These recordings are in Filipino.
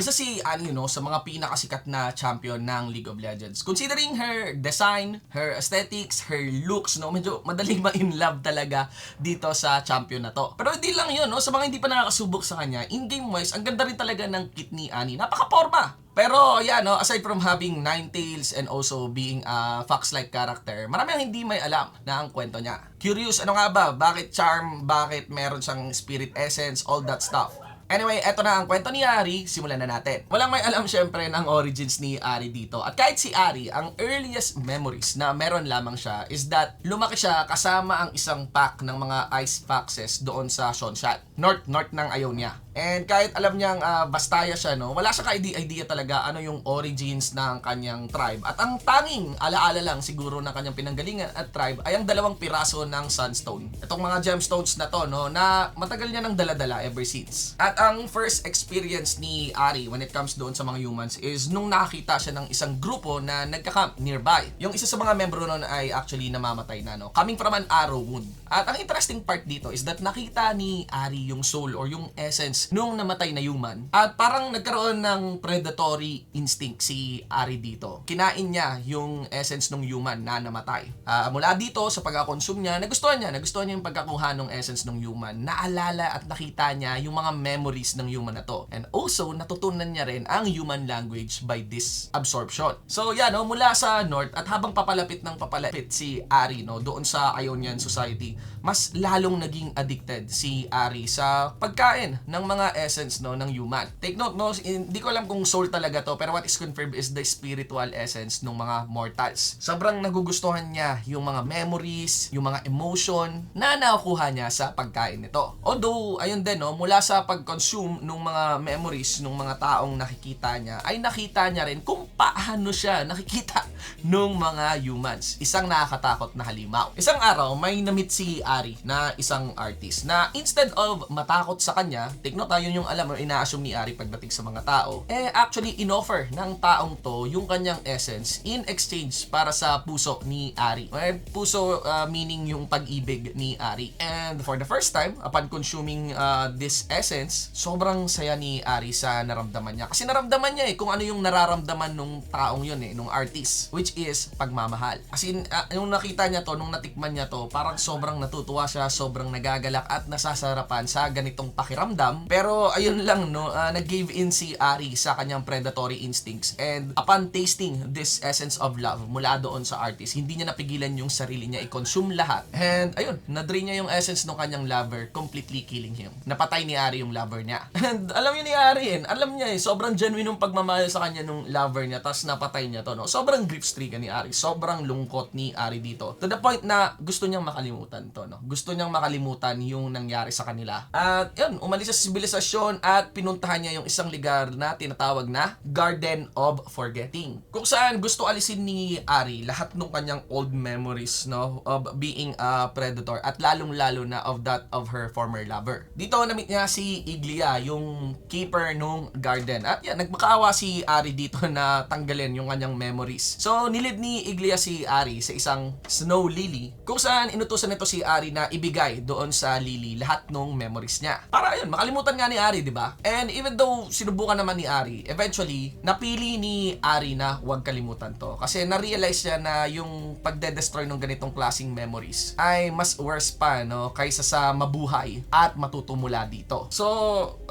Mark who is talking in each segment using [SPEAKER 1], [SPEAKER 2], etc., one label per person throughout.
[SPEAKER 1] Isa si Annie, no, sa mga pinakasikat na champion ng League of Legends. Considering her design, her aesthetics, her looks, no, medyo madaling ma-in love talaga dito sa champion na to. Pero hindi lang yun, no, sa mga hindi pa nakakasubok sa kanya, in-game wise, ang ganda rin talaga ng kit ni Annie. Napaka-forma. Pero yan, no, aside from having nine tails and also being a fox-like character, marami ang hindi may alam na ang kwento niya. Curious, ano nga ba? Bakit charm? Bakit meron siyang spirit essence? All that stuff. Anyway, eto na ang kwento ni Ari, simulan na natin. Walang may alam syempre ng origins ni Ari dito. At kahit si Ari, ang earliest memories na meron lamang siya is that lumaki siya kasama ang isang pack ng mga ice foxes doon sa Shonshan. North, north ng Ionia. And kahit alam niyang ah, bastaya siya, no, wala siya ka-idea idea talaga ano yung origins ng kanyang tribe. At ang tanging alaala lang siguro ng kanyang pinanggalingan at tribe ay ang dalawang piraso ng sunstone. Itong mga gemstones na to, no, na matagal niya nang daladala ever since. At ang first experience ni Ari when it comes doon sa mga humans is nung nakita siya ng isang grupo na nagka-camp nearby. Yung isa sa mga membro noon ay actually namamatay na, no, coming from an arrow wound. At ang interesting part dito is that nakita ni Ari yung soul or yung essence nung namatay na human. At parang nagkaroon ng predatory instinct si Ari dito. Kinain niya yung essence ng human na namatay. Ah, mula dito sa pagkakonsume niya, nagustuhan niya, nagustuhan niya yung pagkakuha ng essence ng human. Naalala at nakita niya yung mga memories ng human na to. And also, natutunan niya rin ang human language by this absorption. So, yan, no, mula sa North at habang papalapit ng papalapit si Ari no, doon sa Ionian Society, mas lalong naging addicted si Ari sa pagkain ng mga essence no ng human. Take note no, hindi ko alam kung soul talaga to, pero what is confirmed is the spiritual essence ng mga mortals. Sobrang nagugustuhan niya yung mga memories, yung mga emotion na nakukuha niya sa pagkain nito. Although, ayun din no, mula sa pag-consume ng mga memories ng mga taong nakikita niya, ay nakita niya rin kung paano siya nakikita ng mga humans. Isang nakakatakot na halimaw. Isang araw, may namit si Ari na isang artist na instead of matakot sa kanya, note tayo yung alam o ina-assume ni Ari pagdating sa mga tao, eh actually inoffer ng taong to yung kanyang essence in exchange para sa puso ni Ari. Eh, puso uh, meaning yung pag-ibig ni Ari. And for the first time, upon consuming uh, this essence, sobrang saya ni Ari sa naramdaman niya. Kasi naramdaman niya eh kung ano yung nararamdaman nung taong yun eh, nung artist, which is pagmamahal. Kasi uh, yung nakita niya to, nung natikman niya to, parang sobrang natutuwa siya, sobrang nagagalak at nasasarapan sa ganitong pakiramdam. Pero ayun lang no, uh, nag-give in si Ari sa kanyang predatory instincts and upon tasting this essence of love mula doon sa artist, hindi niya napigilan yung sarili niya i-consume lahat. And ayun, na-drain niya yung essence ng kanyang lover, completely killing him. Napatay ni Ari yung lover niya. And alam niyo ni Ari, eh, alam niya eh, sobrang genuine yung pagmamahal sa kanya nung lover niya, tapos napatay niya to, no? Sobrang gripstreak ni Ari, sobrang lungkot ni Ari dito. To the point na gusto niyang makalimutan to, no? Gusto niyang makalimutan yung nangyari sa kanila. At yun, umalis sa sibilisasyon at pinuntahan niya yung isang lugar na tinatawag na Garden of Forgetting. Kung saan gusto alisin ni Ari lahat ng kanyang old memories, no? Of being a predator at lalong-lalo na of that of her former lover. Dito na-meet niya si Iglia, yung keeper nung garden. At yan, nagmakaawa si Ari dito na tanggalin yung kanyang memories. So, nilid ni Iglia si Ari sa isang snow lily kung saan inutusan nito si Ari na ibigay doon sa lily lahat ng memories niya. Para yun, makalimutan nga ni Ari, di ba? And even though sinubukan naman ni Ari, eventually, napili ni Ari na huwag kalimutan to. Kasi na-realize niya na yung pagde-destroy ng ganitong klaseng memories ay mas worse pa, no? Kaysa sa mabuhay at matuto mula dito. So,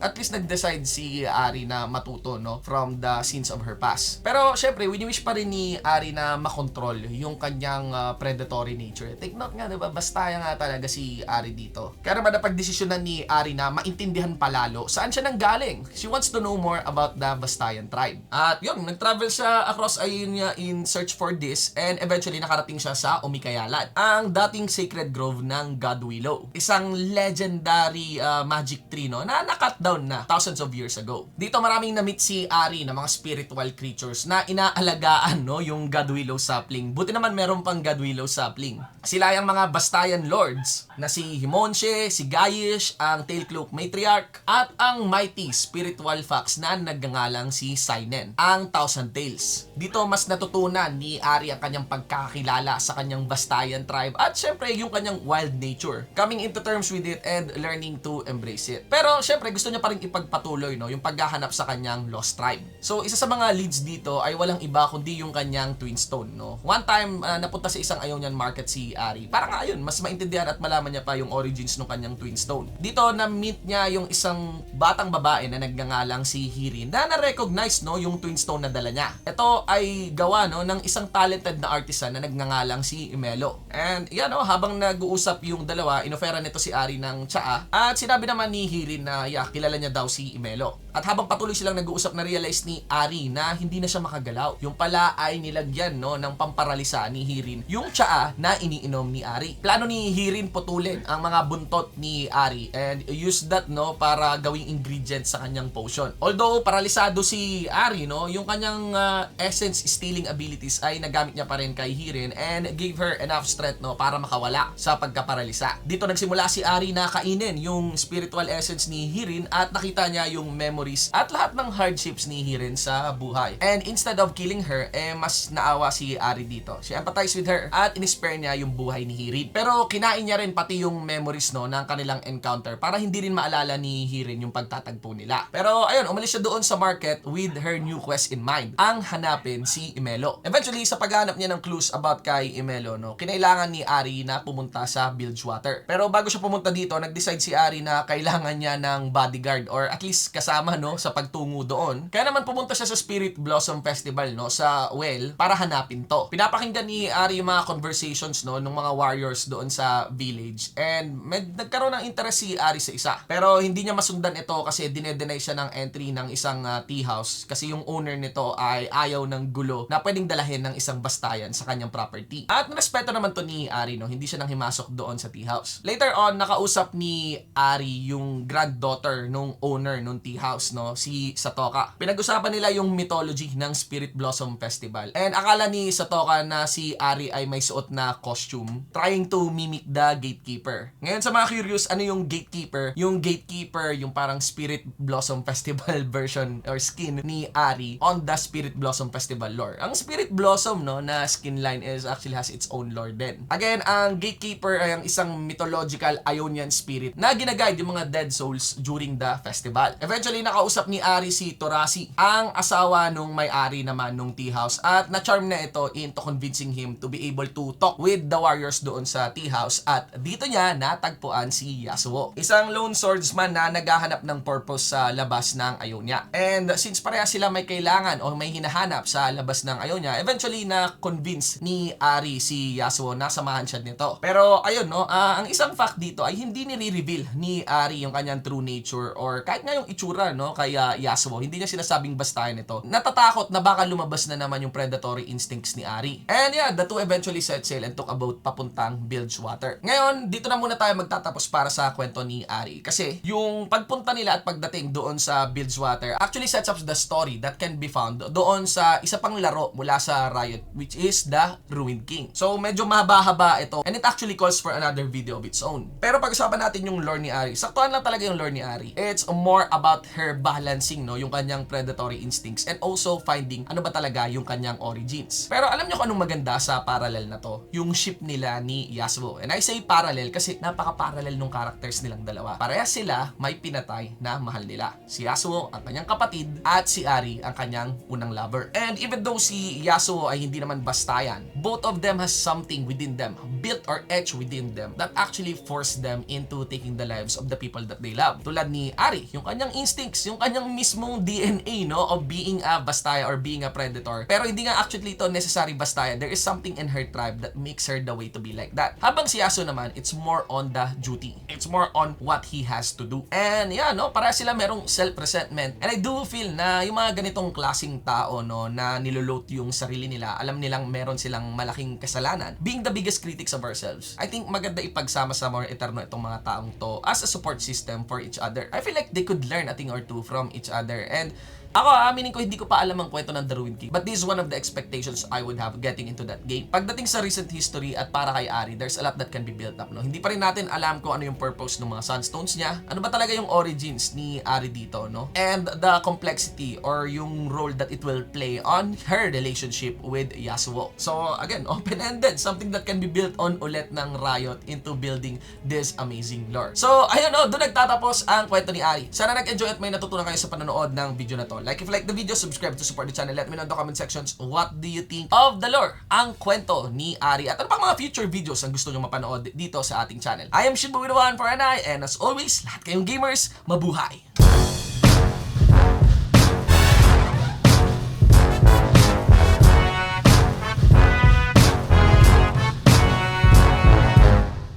[SPEAKER 1] at least nag-decide si Ari na matuto, no? From the sins of her past. Pero, syempre, wini-wish pa rin ni Ari na makontrol yung kanyang uh, predatory nature. Take note nga, diba? Basta nga talaga si Ari dito. Kaya naman napagdesisyonan ni Ari na maintindihan palalo saan siya nanggaling. She wants to know more about the Bastayan tribe. At yun, nag-travel siya across Ionia in search for this and eventually nakarating siya sa Umikayalan, ang dating sacred grove ng God Willow. Isang legendary uh, magic tree no, na nakat down na thousands of years ago. Dito maraming na-meet si Ari na mga spiritual creatures na inaalagaan no, yung yung Godwillow sapling. Buti naman meron pang Godwillow sapling. Sila yung mga Bastayan Lords na si Himonche, si Gaish, ang Tailcloak Matriarch, at ang Mighty Spiritual Fox na nagngangalang si Sainen, ang Thousand Tales. Dito mas natutunan ni Ari ang kanyang pagkakilala sa kanyang Bastayan tribe at syempre yung kanyang wild nature. Coming into terms with it and learning to embrace it. Pero syempre gusto niya pa rin ipagpatuloy no, yung paghahanap sa kanyang lost tribe. So isa sa mga leads dito ay walang iba kundi yung kanyang Twin Stone. No? One time uh, napunta sa isang Ionian market si Ari. Para nga ayun, mas maintindihan at malaman niya pa yung origins ng kanyang Twin Stone. Dito na-meet niya yung isang batang babae na nagngangalang si Hirin na na-recognize no, yung Twin Stone na dala niya. Ito ay gawa no, ng isang talented na artisan na nagngangalang si Imelo. And yan no, habang nag-uusap yung dalawa, inofera nito si Ari ng tsaa at sinabi naman ni Hirin na yeah, kilala niya daw si Imelo. At habang patuloy silang nag-uusap, na-realize ni Ari na hindi na siya makagalaw. Yung pala ay nilagyan no, ng pamparalisa ni Hirin yung tsaa na iniinom ni Ari. Plano ni Hirin putulin ang mga buntot ni Ari and use that no para gawing ingredient sa kanyang potion. Although paralisado si Ari no, yung kanyang uh, essence stealing abilities ay nagamit niya pa rin kay Hirin and gave her enough strength no para makawala sa pagkaparalisa. Dito nagsimula si Ari na kainin yung spiritual essence ni Hirin at nakita niya yung memories at lahat ng hardships ni Hirin sa buhay. And instead of killing her, eh mas naawa si Ari dito. She empathized with her at inispare niya yung buhay ni Hirin. Pero kinain niya rin pati yung memories no ng kanilang encounter para hindi rin maalala ni Hirin yung pagtatagpo nila. Pero ayun, umalis siya doon sa market with her new quest in mind. Ang hanapin si Imelo. Eventually, sa paghanap niya ng clues about kay Imelo, no, kinailangan ni Ari na pumunta sa Bilgewater. Pero bago siya pumunta dito, nag-decide si Ari na kailangan niya ng bodyguard or at least kasama no sa pagtungo doon. Kaya naman pumunta siya sa Spirit Blossom Festival no sa well para hanapin to. Pinapakinggan ni Ari yung mga conversations no ng mga warriors doon sa village and med nagkaroon ng interest si Ari sa isa. Pero hindi niya masundan ito kasi dinedenay siya ng entry ng isang uh, tea house kasi yung owner nito ay ayaw ng gulo na pwedeng dalahin ng isang bastayan sa kanyang property. At respeto naman to ni Ari no, hindi siya nang himasok doon sa tea house. Later on nakausap ni Ari yung granddaughter nung owner nung tea house no, si Satoka. Pinag-usapan nila yung mythology ng Spirit Blossom Festival. And akala ni Satoka na si Ari ay may suot na costume trying to mimic the gatekeeper. Ngayon sa mga curious, ano yung gatekeeper? Yung gatekeeper, yung parang Spirit Blossom Festival version or skin ni Ari on the Spirit Blossom Festival lore. Ang Spirit Blossom no na skin line is actually has its own lore din. Again, ang gatekeeper ay ang isang mythological Ionian spirit na ginaguide yung mga dead souls during the festival. Eventually, nakausap ni Ari si Torasi, ang asawa nung may-ari naman nung tea house at na-charm na ito into convincing him to be able to talk with the warriors doon sa tea house at dito niya natagpuan si Yasuo. Isang lone swordsman na naghahanap ng purpose sa labas ng Ionia. And since pareha sila may kailangan o may hinahanap sa labas ng Ionia, eventually na-convince ni Ari si Yasuo na samahan siya nito. Pero ayun no, ah, ang isang fact dito ay hindi nire-reveal ni Ari yung kanyang true nature or kahit nga yung itsura no kaya Yasuo, hindi niya sinasabing bastayan ito. Natatakot na baka lumabas na naman yung predatory instincts ni Ari. And yeah, the two eventually set sail and took a boat papuntang Bilgewater. Ngayon, dito na muna tayo magtatapos para sa kwento ni Ari. Kasi yung pagpunta nila at pagdating doon sa Bilgewater actually sets up the story that can be found doon sa isa pang laro mula sa Riot which is the Ruined King. So medyo mahaba-haba ito and it actually calls for another video of its own. Pero pag-usapan natin yung lore ni Ari. Saktuhan lang talaga yung lore ni Ari. It's more about her balancing no yung kanyang predatory instincts and also finding ano ba talaga yung kanyang origins. Pero alam niyo kung anong maganda sa parallel na to? Yung ship nila ni Yasuo. And I say parallel kasi napaka-parallel nung characters nilang dalawa. Parehas sila may pinatay na mahal nila. Si Yasuo ang kanyang kapatid at si Ari ang kanyang unang lover. And even though si Yasuo ay hindi naman bastayan, both of them has something within them, built or etched within them that actually forced them into taking the lives of the people that they love. Tulad ni Ari, yung kanyang instincts, yung kanyang mismong DNA no of being a bastaya or being a predator. Pero hindi nga actually ito necessary bastaya. There is something in her tribe that makes her the way to be like that. Habang si Yasuo naman, it's more on the duty. It's more on what he has to do. And yeah, no, para sila merong self-resentment. And I do feel na yung mga ganitong klasing tao no na niloloat yung sarili nila, alam nilang meron silang malaking kasalanan. Being the biggest critics of ourselves. I think maganda ipagsama sa more eterno itong mga taong to as a support system for each other. I feel like they could learn a thing or two from each other. And Ako, aminin ko, hindi ko pa alam ang kwento ng Ruined King. But this is one of the expectations I would have getting into that game. Pagdating sa recent history at para kay Ari, there's a lot that can be built up. No? Hindi pa rin natin alam kung ano yung purpose ng mga Sunstones niya. Ano ba talaga yung origins ni Ari dito, no? And the complexity or yung role that it will play on her relationship with Yasuo. So, again, open-ended. Something that can be built on ulit ng Riot into building this amazing lore. So, ayun no, doon nagtatapos ang kwento ni Ari. Sana nag-enjoy at may natutunan kayo sa panonood ng video na to. Like if you like the video, subscribe to support the channel. Let me know in the comment sections what do you think of the lore, ang kwento ni Ari at ano pang mga future videos ang gusto nyo mapanood dito sa ating channel. I am Shinbo one for an eye and as always, lahat kayong gamers, mabuhay!